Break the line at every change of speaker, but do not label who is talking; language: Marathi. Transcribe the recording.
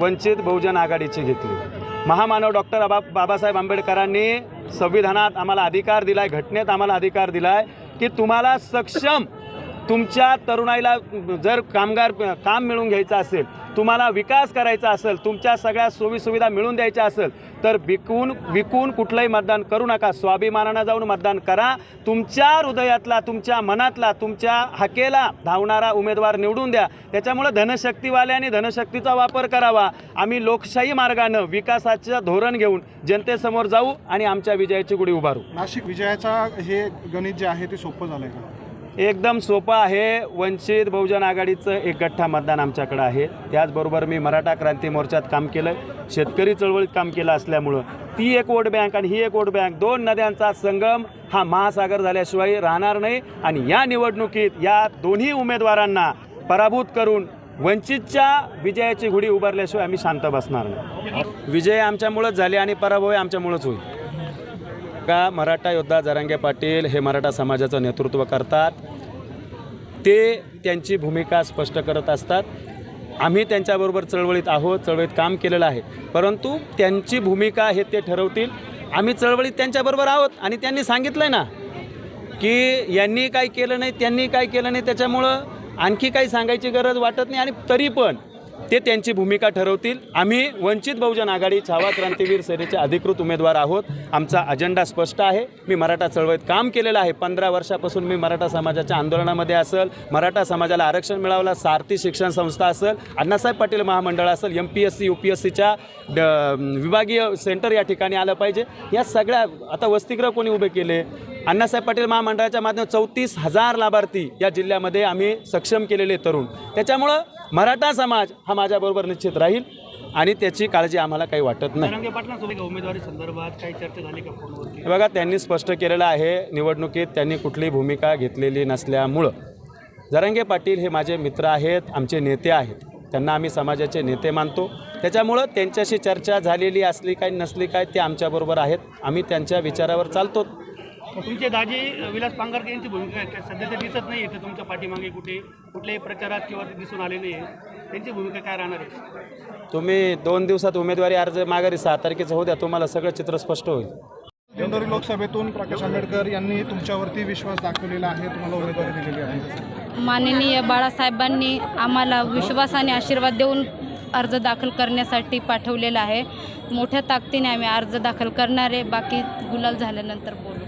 वंचित बहुजन आघाडीची घेतली. महामानव डॉक्टर बाबा बाबासाहेब आंबेडकरांनी संविधानात आम्हाला अधिकार दिला आहे घटनेत आम्हाला अधिकार दिला आहे की तुम्हाला सक्षम तुमच्या तरुणाईला जर कामगार काम मिळवून घ्यायचं असेल तुम्हाला विकास करायचा असेल तुमच्या सगळ्या सोयीसुविधा मिळून द्यायच्या असेल तर विकून विकून कुठलंही मतदान करू नका. स्वाभिमानानं जाऊन मतदान करा. तुमच्या हृदयातला तुमच्या मनातला तुमच्या हाकेला धावणारा उमेदवार निवडून द्या. त्याच्यामुळं आणि धनशक्तीचा वापर करावा. आम्ही लोकशाही मार्गानं विकासाचं धोरण घेऊन जनतेसमोर जाऊ आणि आमच्या विजयाची गुढी उभारू.
नाशिक विजयाचा हे गणित जे आहे ते सोपं झालं का?
एकदम सोपं आहे. वंचित बहुजन आघाडीचं एक गठ्ठा मतदान आमच्याकडं आहे. त्याचबरोबर मी मराठा क्रांती मोर्चात काम केलं शेतकरी चळवळीत काम केलं असल्यामुळं ती एक वोट बँक आणि ही एक वोट बँक दोन नद्यांचा संगम हा महासागर झाल्याशिवाय राहणार नाही. आणि या निवडणुकीत या दोन्ही उमेदवारांना पराभूत करून वंचितच्या विजयाची घुडी उभारल्याशिवाय आम्ही शांत बसणार नाही. विजय आमच्यामुळंच झाले आणि पराभव आमच्यामुळंच होईल. का मराठा योद्धा जरांगे पाटील हे मराठा समाजाचं नेतृत्व करतात? ते त्यांची भूमिका स्पष्ट करत असतात. आम्ही त्यांच्याबरोबर चळवळीत आहोत चळवळीत काम केलेलं आहे. परंतु त्यांची भूमिका हे ते ठरवतील. आम्ही चळवळीत त्यांच्याबरोबर आहोत आणि त्यांनी सांगितलं आहे ना की यांनी काय केलं नाही त्यांनी काय केलं नाही त्याच्यामुळं आणखी काही सांगायची गरज वाटत नाही आणि तरी पण ते त्यांची भूमिका ठरवतील. आम्ही वंचित बहुजन आघाडी छावा क्रांतीवीर सेनेचे अधिकृत उमेदवार आहोत. आमचा अजेंडा स्पष्ट आहे. मी मराठा चळवळीत काम केलेलं आहे. पंधरा वर्षापासून मी मराठा समाजाच्या आंदोलनामध्ये असेल मराठा समाजाला आरक्षण मिळावलं सारथी शिक्षण संस्था असेल अण्णासाहेब पाटील महामंडळ असेल M P S C U P S सीच्या विभागीय सेंटर या ठिकाणी आलं पाहिजे. या सगळ्या आता वसतिगृह कोणी उभे केले? अण्णासाहेब पाटील महामंडळाच्या माध्यमातून चौतीस हजार लाभार्थी या जिल्ह्यामध्ये आम्ही सक्षम केलेले तरुण. त्याच्यामुळं मराठा समाज हा माझ्याबरोबर निश्चित राहील आणि त्याची काळजी आम्हाला काही वाटत नाही.
उमेदवारी संदर्भात काही चर्चा झाली का फोनवरती?
हे बघा त्यांनी स्पष्ट केलेलं आहे निवडणुकीत त्यांनी कुठलीही भूमिका घेतलेली नसल्यामुळं. जरांगे पाटील हे माझे मित्र आहेत आमचे नेते आहेत. त्यांना आम्ही समाजाचे नेते मानतो. त्याच्यामुळं त्यांच्याशी चर्चा झालेली असली काय नसली काय ते आमच्याबरोबर आहेत. आम्ही त्यांच्या विचारावर चालतो.
तुमचे दाजी विलास पांगारकर यांची भूमिका काय सध्या ते दिसत नाही आहे तुमच्या पाठीमागे कुठे कुठल्याही प्रचारात किंवा ते दिसून आले नाही आहे त्यांची भूमिका काय राहणार आहे?
तुम्ही दोन दिवसात उमेदवारी अर्ज माघारी सहा तारखेचं होऊ द्या तुम्हाला सगळं चित्र स्पष्ट होईल.
दिंडोरी लोकसभेतून प्रकाश आंबेडकर यांनी तुमच्यावरती विश्वास दाखवलेला आहे तुम्हाला उमेदवारी दिलेली आहे.
माननीय बाळासाहेबांनी आम्हाला विश्वासाने आशीर्वाद देऊन अर्ज दाखल करण्यासाठी पाठवलेला आहे. मोठ्या ताकदीने आम्ही अर्ज दाखल करणारे बाकी गुलाल झाल्यानंतर बोलू.